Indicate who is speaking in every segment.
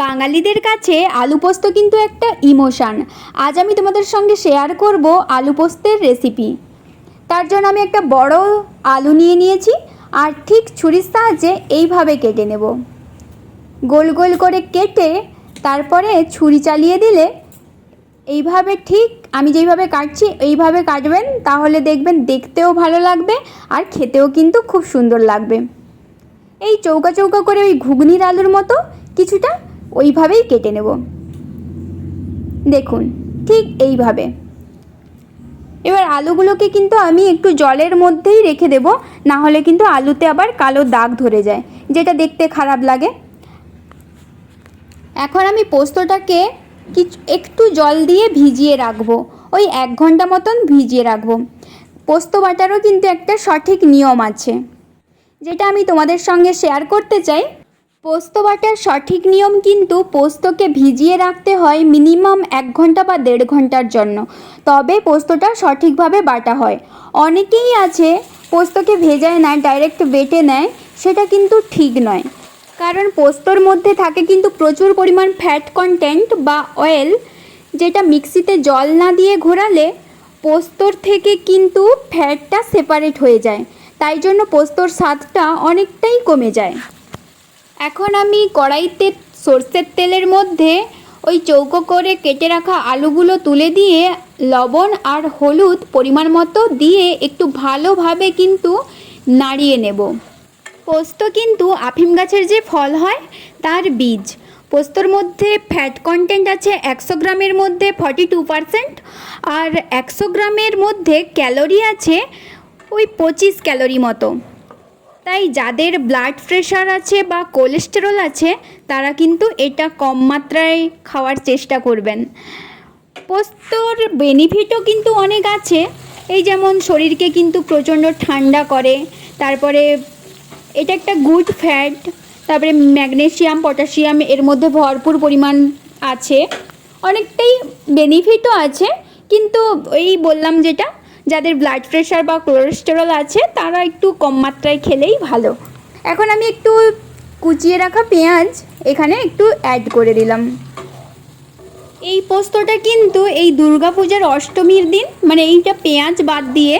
Speaker 1: বাঙালিদের কাছে আলু পোস্ত কিন্তু একটা ইমোশান। আজ আমি তোমাদের সঙ্গে শেয়ার করব আলু পোস্তের রেসিপি তার জন্য আমি একটা বড় আলু নিয়ে নিয়েছি আর ঠিক ছুরির সাহায্যে এইভাবে কেটে নেব। গোল গোল করে কেটে তারপরে ছুরি চালিয়ে দিলে এইভাবে ঠিক আমি যেইভাবে কাটছি এইভাবে কাটবেন, তাহলে দেখবেন দেখতেও ভালো লাগবে আর খেতেও কিন্তু খুব সুন্দর লাগবে। এই চৌকা চৌকা করে ওই ঘুগনির আলুর মতো কিছুটা ওইভাবেই কেটে নেব। দেখুন, ঠিক এইভাবে। এবার আলুগুলোকে কিন্তু আমি একটু জলের মধ্যেই রেখে দেব, না হলে কিন্তু আলুতে আবার কালো দাগ ধরে যায়, যেটা দেখতে খারাপ লাগে। এখন আমি পোস্তটাকে কিছু, একটু জল দিয়ে ভিজিয়ে রাখব, ওই এক ঘণ্টা মতন ভিজিয়ে রাখব। পোস্ত বাটারও কিন্তু একটা সঠিক নিয়ম আছে, যেটা আমি তোমাদের সঙ্গে শেয়ার করতে চাই। পোস্ত বাটার সঠিক নিয়ম কিন্তু পোস্তকে ভিজিয়ে রাখতে হয় মিনিমাম এক ঘণ্টা বা দেড় ঘণ্টার জন্য। তবে পোস্তটা সঠিকভাবে বাটা হয়। অনেকেই আছে পোস্তকে ভেজায় না, ডাইরেক্ট বেটে নেয়, সেটা কিন্তু ঠিক নয়। কারণ পোস্তর মধ্যে থাকে কিন্তু প্রচুর পরিমাণ ফ্যাট কন্টেন্ট বা অয়েল, যেটা মিক্সিতে জল না দিয়ে ঘোরালে পোস্তর থেকে কিন্তু ফ্যাটটা সেপারেট হয়ে যায়। তাই জন্য পোস্তর স্বাদটা অনেকটাই কমে যায়। এখন আমি কড়াইতে সর্ষের তেলের মধ্যে ওই চৌকো করে কেটে রাখা আলুগুলো তুলে দিয়ে লবণ আর হলুদ পরিমাণ মতো দিয়ে একটু ভালোভাবে কিন্তু নাড়িয়ে নেব। পোস্ত কিন্তু আফিম গাছের যে ফল হয়, তার বীজ। পোস্তর মধ্যে ফ্যাট কন্টেন্ট আছে একশো গ্রামের মধ্যে ফর্টি টু পারসেন্ট আর একশো গ্রামের মধ্যে ক্যালোরি আছে ওই পঁচিশ ক্যালোরি মতো। তাই যাদের ব্লাড প্রেশার আছে বা কোলেস্টেরল আছে, তারা কিন্তু এটা কম মাত্রায় খাওয়ার চেষ্টা করবেন। পোস্তর বেনিফিটও কিন্তু অনেক আছে। এই যেমন শরীরকে কিন্তু প্রচণ্ড ঠান্ডা করে, তারপরে এটা একটা গুড ফ্যাট তারপরে ম্যাগনেশিয়াম পটাশিয়াম এর মধ্যে ভরপুর পরিমাণ আছে। অনেকটাই বেনিফিটও আছে, কিন্তু এই বললাম যেটা যাদের ব্লাড প্রেশার বা কোলেস্টেরল আছে, তারা একটু কম মাত্রায় খেলেই ভালো। এখন আমি একটু কুচিয়ে রাখা পেঁয়াজ এখানে একটু অ্যাড করে দিলাম। এই পোস্তটা কিন্তু এই দুর্গাপূজার অষ্টমীর দিন মানে এইটা পেঁয়াজ বাদ দিয়ে,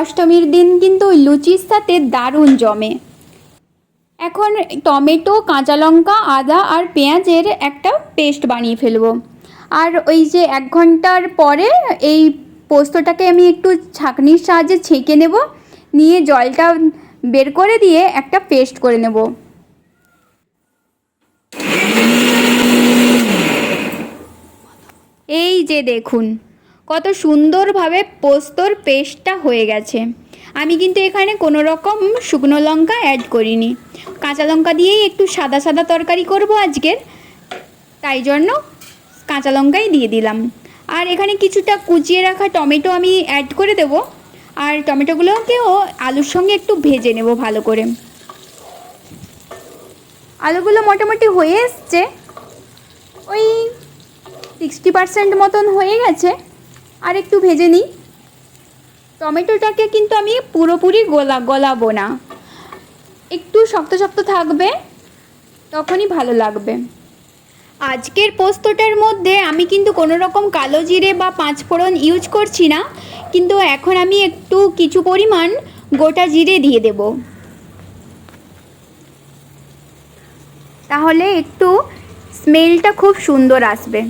Speaker 1: অষ্টমীর দিন কিন্তু ওই লুচির সাথে দারুণ জমে। এখন টমেটো, কাঁচা লঙ্কা, আদা আর পেঁয়াজের একটা পেস্ট বানিয়ে ফেলব। আর ওই যে এক ঘণ্টার পরে এই পোস্তটাকে আমি একটু ছাঁকনির সাহায্যে ছেঁকে নেব। নিয়ে জলটা বের করে দিয়ে একটা পেস্ট করে নেব। এই যে দেখুন, কত সুন্দরভাবে পোস্তর পেস্টটা হয়ে গেছে। আমি কিন্তু এখানে কোনো রকম শুকনো লঙ্কা অ্যাড করিনি। কাঁচা লঙ্কা দিয়েই একটু সাদা সাদা তরকারি করব আজকের। তাই জন্য কাঁচা লঙ্কাই দিয়ে দিলাম। আর এখানে কিছুটা কুচিয়ে রাখা টমেটো আমি অ্যাড করে দেব। আর টমেটোগুলোকেও আলুর সঙ্গে একটু ভেজে নেব ভালো করে। আলুগুলো মোটামুটি হয়ে এসছে। ওই সিক্সটি পার্সেন্ট মতন হয়ে গেছে। আর একটু ভেজে নিই। টমেটোটাকে কিন্তু আমি পুরোপুরি গোলা, গলাবো না। একটু শক্ত শক্ত থাকবে, তখনই ভালো লাগবে। আজকের পোস্তটার মধ্যে আমি কিন্তু কোনো রকম কালো জিরে বা পাঁচফোড়ন ইউজ করছি না, কিন্তু এখন আমি একটু কিছু পরিমাণ গোটা জিরে দিয়ে দেব। তাহলে একটু স্মেলটা খুব সুন্দর আসবে।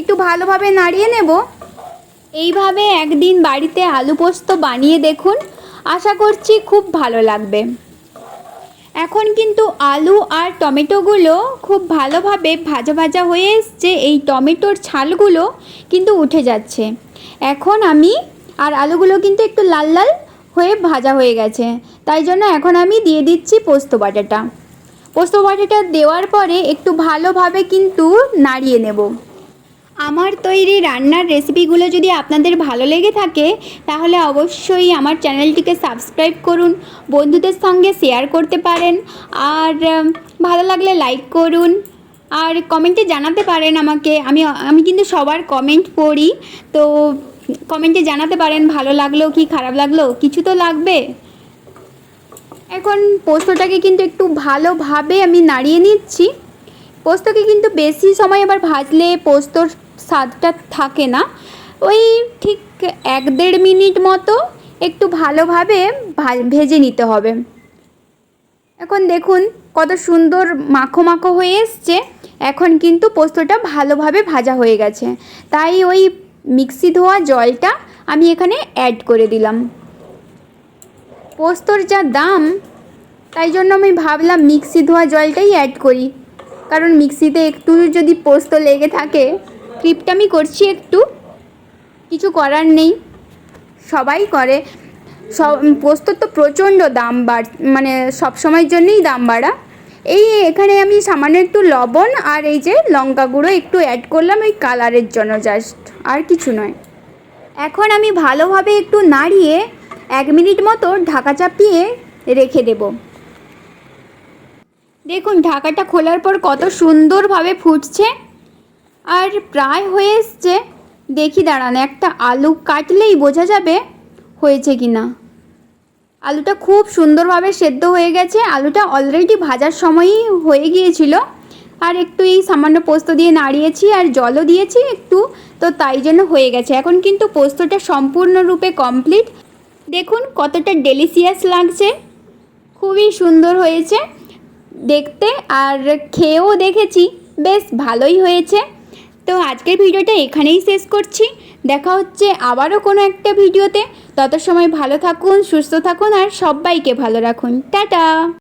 Speaker 1: একটু ভালোভাবে নাড়িয়ে নেব। এইভাবে একদিন বাড়িতে আলু পোস্ত বানিয়ে দেখুন। আশা করছি খুব ভালো লাগবে। এখন কিন্তু আলু আর টমেটোগুলো খুব ভালোভাবে ভাজা ভাজা হয়ে এসছে। এই টমেটোর ছালগুলো কিন্তু উঠে যাচ্ছে। এখন আমি আর আলুগুলো কিন্তু একটু লাল লাল হয়ে ভাজা হয়ে গেছে। তাই জন্য এখন আমি দিয়ে দিচ্ছি পোস্ত বাটাটা। পোস্ত বাটাটা দেওয়ার পরে একটু ভালোভাবে কিন্তু নাড়িয়ে নেব। আমার তৈরি রান্নার রেসিপিগুলো যদি আপনাদের ভালো লেগে থাকে, তাহলে অবশ্যই আমার চ্যানেলটিকে সাবস্ক্রাইব করুন, বন্ধুদের সঙ্গে শেয়ার করতে পারেন, আর ভালো লাগলে লাইক করুন, আর কমেন্টে জানাতে পারেন আমাকে, আমি আমি কিন্তু সবার কমেন্ট পড়ি, তো কমেন্টে জানাতে পারেন ভালো লাগল কি খারাপ লাগল, কিছু তো লাগবে। এখন পোস্তটাকে কিন্তু একটু ভালোভাবে আমি নাড়িয়ে নিচ্ছি, পোস্তকে কিন্তু বেশি সময় আবার ভাজলে পোস্তর স্বাদটা থাকে না। ওই ঠিক এক দেড় মিনিট মতো একটু ভালোভাবে ভেজে নিতে হবে। এখন দেখুন কত সুন্দর মাখো মাখো হয়ে এসছে। এখন কিন্তু পোস্তটা ভালোভাবে ভাজা হয়ে গেছে। তাই ওই মিক্সি ধোয়া জলটা আমি এখানে অ্যাড করে দিলাম। পোস্তর যা দাম, তাই জন্য আমি ভাবলাম মিক্সি ধোয়া জলটাই অ্যাড করি। কারণ মিক্সিতে একটু যদি পোস্ত লেগে থাকে ক্রিপটামি করছি একটু। কিছু করার নেই। সবাই করে। সব, পোস্তর তো প্রচণ্ড দাম বাড় মানে সব সময়ের জন্যই দাম বাড়া। এই এখানে আমি সামান্য একটু লবণ আর এই যে লঙ্কা গুঁড়ো একটু অ্যাড করলাম এই কালারের জন্য জাস্ট আর কিছু নয়। এখন আমি ভালোভাবে একটু নাড়িয়ে এক মিনিট মতো ঢাকা চাপিয়ে রেখে দেব। দেখুন, ঢাকাটা খোলার পর কত সুন্দরভাবে ফুটছে। আর প্রায় হয়ে এসছে। দেখি দাঁড়ান, একটা আলু কাটলেই বোঝা যাবে হয়েছে কি না আলুটা খুব সুন্দরভাবে সেদ্ধ হয়ে গেছে। আলুটা অলরেডি ভাজার সময়ই হয়ে গিয়েছিল। আর একটু এই সামান্য পোস্ত দিয়ে নাড়িয়েছি আর জলও দিয়েছি একটু, তো তাই জন্য হয়ে গেছে। এখন কিন্তু পোস্তটা সম্পূর্ণরূপে কমপ্লিট দেখুন কতটা ডেলিসিয়াস লাগছে। খুবই সুন্দর হয়েছে। দেখতে আর খেয়েও দেখেছি। বেশ ভালোই হয়েছে। তো আজকের ভিডিওটা এখানেই শেষ করছি। দেখা হচ্ছে আবারও কোনো একটা ভিডিওতে। তত সময় ভালো থাকুন, সুস্থ থাকুন আর সবাইকে ভালো রাখুন। টাটা!